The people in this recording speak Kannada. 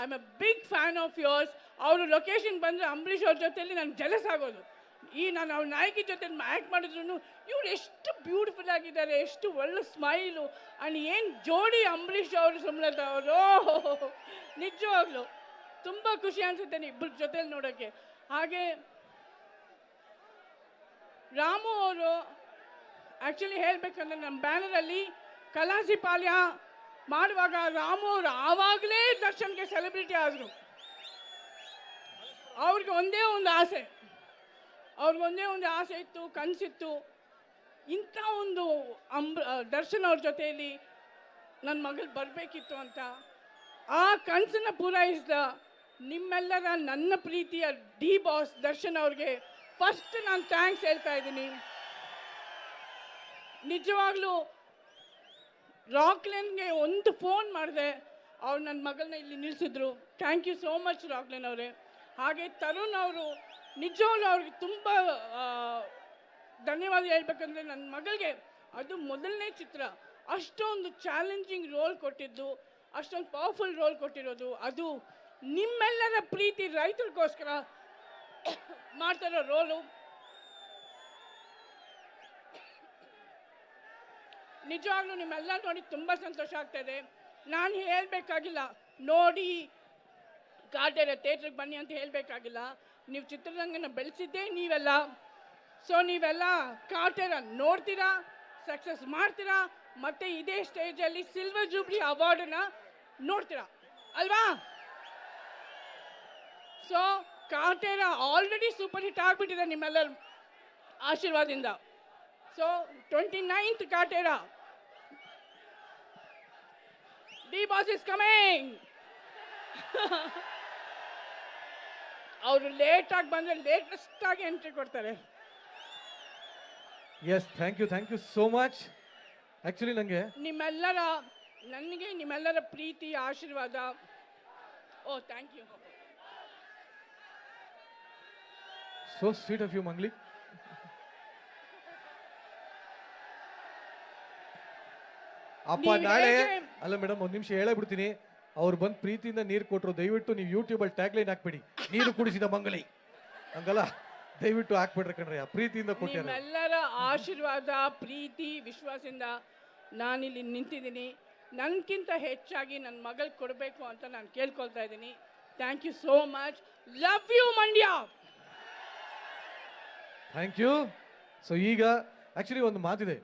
I am big fan of yours ಅವರು ಲೊಕೇಶನ್ ಬಂದರೆ ಅಂಬರೀಷ್ ಅವ್ರ ಜೊತೆಯಲ್ಲಿ ನಾನು ಜಲಸ್ ಆಗೋದು. ಈ ನಾನು ಅವ್ರ ನಾಯಕಿ ಜೊತೆ ಆ್ಯಕ್ಟ್ ಮಾಡಿದ್ರು ಇವ್ರು ಎಷ್ಟು ಬ್ಯೂಟಿಫುಲ್ ಆಗಿದ್ದಾರೆ, ಎಷ್ಟು ಒಳ್ಳೆ ಸ್ಮೈಲು ಆ್ಯಂಡ್ ಏನು ಜೋಡಿ ಅಂಬರೀಷ್ ಅವರು ಸುಮ್ಲತಾ ಅವರು. ನಿಜವಾಗ್ಲು ತುಂಬ ಖುಷಿ ಅನ್ಸುತ್ತೆ ಇಬ್ಬರ ಜೊತೆಲಿ ನೋಡೋಕ್ಕೆ ಹಾಗೆ ರಾಮು ಅವರು ಆ್ಯಕ್ಚುಲಿ ಹೇಳಬೇಕಂದ್ರೆ ನಮ್ಮ ಬ್ಯಾನರಲ್ಲಿ ಕಲಾಸಿ ಪಾಲ್ಯ ಮಾಡುವಾಗ ರಾಮು ಅವರು ಆವಾಗಲೇ ದರ್ಶನ್ಗೆ ಸೆಲೆಬ್ರಿಟಿ ಆದರು. ಅವ್ರಿಗೆ ಒಂದೇ ಒಂದು ಆಸೆ. ಅವ್ರಿಗೆ ಒಂದೇ ಒಂದು ಆಸೆ ಇತ್ತು, ಕನಸಿತ್ತು. ಇಂಥ ಒಂದು ಅಂಬ ದರ್ಶನ್ ಅವ್ರ ಜೊತೆಯಲ್ಲಿ ನನ್ನ ಮಗಳು ಬರಬೇಕಿತ್ತು ಅಂತ ಆ ಕನಸನ್ನು ಪೂರೈಸಿದ ನಿಮ್ಮೆಲ್ಲರ ನನ್ನ ಪ್ರೀತಿಯ ಡಿ ಬಾಸ್ ದರ್ಶನ್ ಅವ್ರಿಗೆ ಫಸ್ಟ್ ನಾನು ಥ್ಯಾಂಕ್ಸ್ ಹೇಳ್ತಾ ಇದ್ದೀನಿ. ನಿಜವಾಗ್ಲೂ ರಾಕ್ಲೆನ್ಗೆ ಒಂದು ಫೋನ್ ಮಾಡಿದೆ. ಅವ್ರು ನನ್ನ ಮಗಳನ್ನ ಇಲ್ಲಿ ನಿಲ್ಲಿಸಿದ್ರು thank you so much Rockline ಅವರೇ. ಹಾಗೆ ತರುಣ್ ಅವರು, ನಿಜವಾಗ್ಲೂ ಅವ್ರಿಗೆ ತುಂಬ ಧನ್ಯವಾದ ಹೇಳ್ಬೇಕಂದ್ರೆ ನನ್ನ ಮಗಳಿಗೆ ಅದು ಮೊದಲನೇ ಚಿತ್ರ. ಅಷ್ಟೊಂದು ಚಾಲೆಂಜಿಂಗ್ ರೋಲ್ ಕೊಟ್ಟಿದ್ದು, ಅಷ್ಟೊಂದು ಪವರ್ಫುಲ್ ರೋಲ್ ಕೊಟ್ಟಿರೋದು. ಅದು ನಿಮ್ಮೆಲ್ಲರ ಪ್ರೀತಿ ರೈತರಿಗೋಸ್ಕರ ಮಾಡ್ತಿರೋ ರೋಲು ನಿಜವಾಗ್ಲೂ ನಿಮ್ಮೆಲ್ಲ ನೋಡಿ ತುಂಬ ಸಂತೋಷ ಆಗ್ತಾಯಿದೆ ನಾನು ಹೇಳಬೇಕಾಗಿಲ್ಲ. ನೋಡಿ ಕಾಟೇರ ಥಿಯೇಟ್ರಿಗೆ ಬನ್ನಿ ಅಂತ ಹೇಳಬೇಕಾಗಿಲ್ಲ. ನೀವು ಚಿತ್ರರಂಗನ ಬೆಳೆಸಿದ್ದೇ ನೀವೆಲ್ಲ. ಸೊ ನೀವೆಲ್ಲ ಕಾಟೇರ ನೋಡ್ತೀರಾ ಸಕ್ಸಸ್ ಮಾಡ್ತೀರಾ, ಮತ್ತೆ ಇದೇ ಸ್ಟೇಜಲ್ಲಿ ಸಿಲ್ವರ್ ಜೂಬ್ಲಿ ಅವಾರ್ಡನ್ನ ನೋಡ್ತೀರಾ? ಅಲ್ವಾ? So Kaatera already super hit ಆಗಿಬಿಟ್ಟಿದೆ ನಿಮ್ಮೆಲ್ಲರ ಆಶೀರ್ವಾದದಿಂದ. So twenty ninth Kaatera D Boss is coming ಅವರು ಲೇಟಾಗಿ ಬಂದರೆ ಲೇಟೆಸ್ಟ್ ಆಗಿ ಎಂಟ್ರಿ ಕೊಡ್ತಾರೆ. Yes thank you thank you so much actually ನನಗೆ ನಿಮ್ಮೆಲ್ಲರ ನನಗೆ ನಿಮ್ಮೆಲ್ಲರ ಪ್ರೀತಿ ಆಶೀರ್ವಾದ. ಓ thank you so sweet of you Mangli ಅಪ್ಪ ನಾಳೆ ಅಲ್ಲ ಮೇಡಮ್ ಒಂದ್ ನಿಮಿಷ ಹೇಳೇ ಬಿಡ್ತೀನಿ ಅವ್ರು ಬಂದ್ ಪ್ರೀತಿಯಿಂದ ನೀರು ಕೊಟ್ರು ದಯವಿಟ್ಟು ನೀವು ಯೂಟ್ಯೂಬ್ ಅಲ್ಲಿ ಟ್ಯಾಗ್ ಲೈನ್ ಹಾಕ್ಬೇಡಿ. ನೀರು ಕುಡಿಸಿದ ಮಂಗಳಿ ಹಂಗಲ್ಲ? ದಯವಿಟ್ಟು ಹಾಕ್ಬಿಡ್ರಿ ಕಣ್ರಿ ಆ ಪ್ರೀತಿಯಿಂದ ಕೊಟ್ಟಿರ ನಿಮ್ಮೆಲ್ಲರ ಆಶೀರ್ವಾದ ಪ್ರೀತಿ ವಿಶ್ವಾಸದಿಂದ ನಾನಿಲ್ಲಿ ನಿಂತಿದ್ದೀನಿ. ನನಗಿಂತ ಹೆಚ್ಚಾಗಿ ನನ್ನ ಮಗಳ್ ಕೊಡಬೇಕು ಅಂತ ನಾನು ಕೇಳ್ಕೊಳ್ತಾ ಇದ್ದೀನಿ. Thank you so much love you Mandya! Thank you so ಈಗ ಆಕ್ಚುಲಿ ಒಂದು ಮಾತಿದೆ.